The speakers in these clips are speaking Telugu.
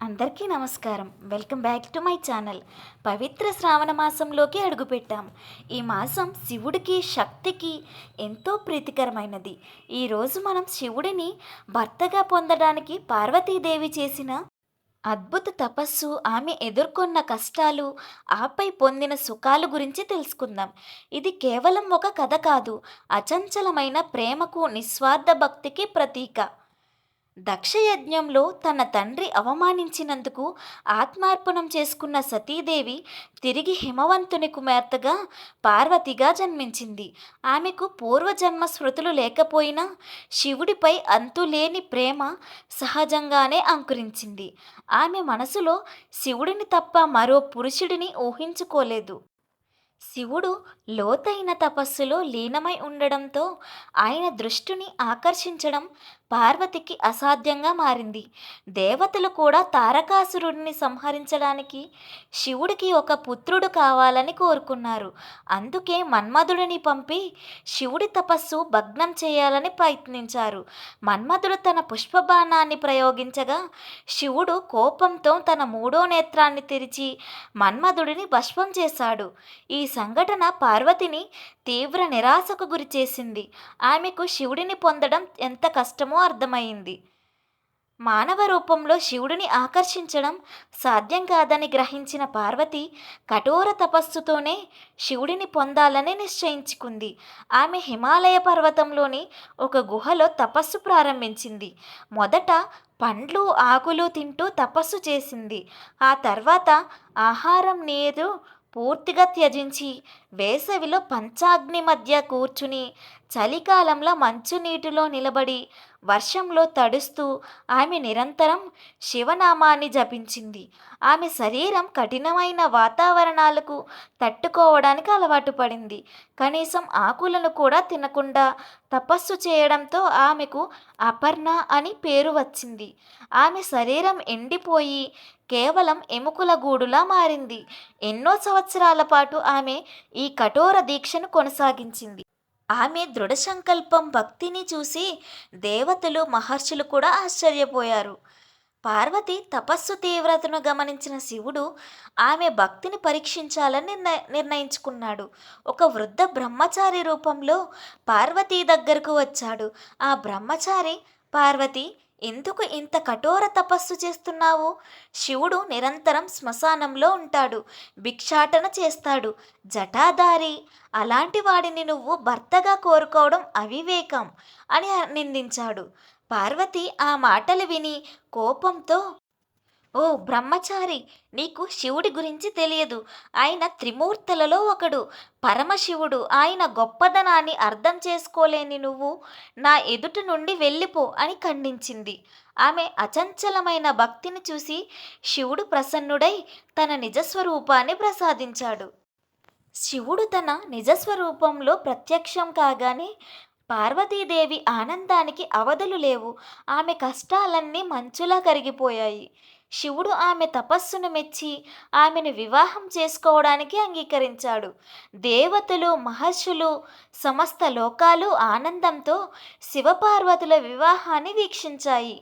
అందరికీ నమస్కారం. Welcome back to my channel. పవిత్ర శ్రావణ మాసంలోకి అడుగుపెట్టాం. ఈ మాసం శివుడికి శక్తికి ఎంతో ప్రీతికరమైనది. ఈరోజు మనం శివుడిని భర్తగా పొందడానికి పార్వతీదేవి చేసిన అద్భుత తపస్సు ఆమె ఎదుర్కొన్న కష్టాలు ఆపై పొందిన సుఖాలు గురించి తెలుసుకుందాం. ఇది కేవలం ఒక కథ కాదు అచంచలమైన ప్రేమకు నిస్వార్థ భక్తికి ప్రతీక. దక్షయజ్ఞంలో తన తండ్రి అవమానించినందుకు ఆత్మార్పణం చేసుకున్న సతీదేవి తిరిగి హిమవంతుని కుమార్తెగా పార్వతిగా జన్మించింది. ఆమెకు పూర్వజన్మ స్మృతులు లేకపోయినా శివుడిపై అంతులేని ప్రేమ సహజంగానే అంకురించింది. ఆమె మనసులో శివుడిని తప్ప మరో పురుషుడిని ఊహించుకోలేదు. శివుడు లోతైన తపస్సులో లీనమై ఉండడంతో ఆయన దృష్టిని ఆకర్షించడం పార్వతికి అసాధ్యంగా మారింది. దేవతలు కూడా తారకాసురుడిని సంహరించడానికి శివుడికి ఒక పుత్రుడు కావాలని కోరుకున్నారు. అందుకే మన్మధుడిని పంపి శివుడి తపస్సు భగ్నం చేయాలని ప్రయత్నించారు. మన్మధుడు తన పుష్పబాణాన్ని ప్రయోగించగా శివుడు కోపంతో తన మూడో నేత్రాన్ని తెరిచి మన్మధుడిని భస్మం చేశాడు. ఈ సంఘటన పార్వతిని తీవ్ర నిరాశకు గురిచేసింది ఆమెకు శివుడిని పొందడం ఎంత కష్టమో అర్థమైంది. మానవ రూపంలో శివుడిని ఆకర్షించడం సాధ్యం కాదని గ్రహించిన పార్వతి కఠోర తపస్సుతోనే శివుడిని పొందాలని నిశ్చయించుకుంది. ఆమె హిమాలయ పర్వతంలోని ఒక గుహలో తపస్సు ప్రారంభించింది. మొదట పండ్లు ఆకులు తింటూ తపస్సు చేసింది. ఆ తర్వాత ఆహారం నీరు పూర్తిగా త్యజించి వేసవిలో పంచాగ్ని మధ్య కూర్చుని చలికాలంలో మంచునీటిలో నిలబడి వర్షంలో తడుస్తూ ఆమె నిరంతరం శివనామాన్ని జపించింది. ఆమె శరీరం కఠినమైన వాతావరణాలకు తట్టుకోవడానికి అలవాటు పడింది. కనీసం ఆకులను కూడా తినకుండా తపస్సు చేయడంతో ఆమెకు అపర్ణ అని పేరు వచ్చింది. ఆమె శరీరం ఎండిపోయి కేవలం ఎముకల గూడులా మారింది. ఎన్నో సంవత్సరాల పాటు ఆమె ఈ కఠోర దీక్షను కొనసాగించింది. ఆమె దృఢ సంకల్పం భక్తిని చూసి దేవతలు మహర్షులు కూడా ఆశ్చర్యపోయారు. పార్వతి తపస్సు తీవ్రతను గమనించిన శివుడు ఆమె భక్తిని పరీక్షించాలని నిర్ణయ నిర్ణయించుకున్నాడు. ఒక వృద్ధ బ్రహ్మచారి రూపంలో పార్వతీ దగ్గరకు వచ్చాడు. ఆ బ్రహ్మచారి పార్వతి ఎందుకు ఇంత కఠోర తపస్సు చేస్తున్నావు? శివుడు నిరంతరం శ్మశానంలో ఉంటాడు భిక్షాటన చేస్తాడు. జటాధారి అలాంటి వాడిని నువ్వు భర్తగా కోరుకోవడం అవివేకం అని నిందించాడు. పార్వతి ఆ మాటలు విని కోపంతో ఓ బ్రహ్మచారి నీకు శివుడి గురించి తెలియదు. ఆయన త్రిమూర్తులలో ఒకడు. పరమశివుడు ఆయన గొప్పదనాన్ని అర్థం చేసుకోలేని నువ్వు నా ఎదుట నుండి వెళ్ళిపో అని ఖండించింది. ఆమె అచంచలమైన భక్తిని చూసి శివుడు ప్రసన్నుడై తన నిజస్వరూపాన్ని ప్రసాదించాడు. శివుడు తన నిజస్వరూపంలో ప్రత్యక్షం కాగానే పార్వతీదేవి ఆనందానికి అవధులు లేవు. ఆమె కష్టాలన్నీ మంచులా కరిగిపోయాయి. శివుడు ఆమె తపస్సును మెచ్చి ఆమెను వివాహం చేసుకోవడానికి అంగీకరించాడు. దేవతలు మహర్షులు సమస్త లోకాలు ఆనందంతో శివపార్వతుల వివాహాన్ని వీక్షించాయి.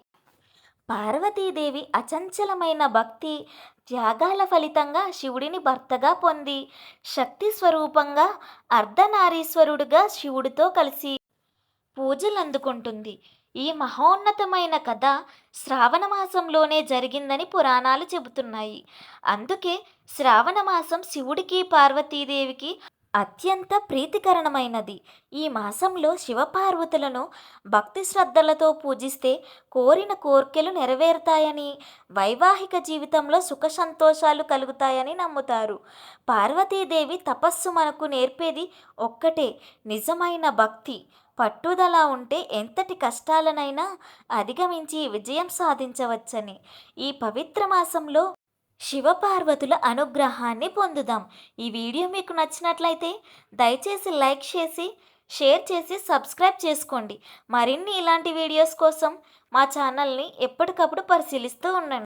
పార్వతీదేవి అచంచలమైన భక్తి త్యాగాల ఫలితంగా శివుడిని భర్తగా పొంది శక్తి స్వరూపంగా అర్ధనారీశ్వరుడుగా శివుడితో కలిసి పూజలు అందుకుంటుంది ఈ మహోన్నతమైన కథ శ్రావణ మాసంలోనే జరిగిందని పురాణాలు చెబుతున్నాయి. అందుకే శ్రావణ మాసం శివుడికి పార్వతీదేవికి అత్యంత ప్రీతికరణమైనది. ఈ మాసంలో శివపార్వతులను భక్తి శ్రద్ధలతో పూజిస్తే కోరిన కోర్కెలు నెరవేరుతాయని వైవాహిక జీవితంలో సుఖ సంతోషాలు కలుగుతాయని నమ్ముతారు. పార్వతీదేవి తపస్సు మనకు నేర్పేది ఒక్కటే నిజమైన భక్తి. పట్టుదల ఉంటే ఎంతటి కష్టాలనైనా అధిగమించి విజయం సాధించవచ్చని. ఈ పవిత్ర మాసంలో శివపార్వతుల అనుగ్రహాన్ని పొందుదాం. ఈ వీడియో మీకు నచ్చినట్లయితే దయచేసి లైక్ చేసి షేర్ చేసి సబ్స్క్రైబ్ చేసుకోండి. మరిన్ని ఇలాంటి వీడియోస్ కోసం మా ఛానల్ని ఎప్పటికప్పుడు పరిశీలిస్తూ ఉండండి.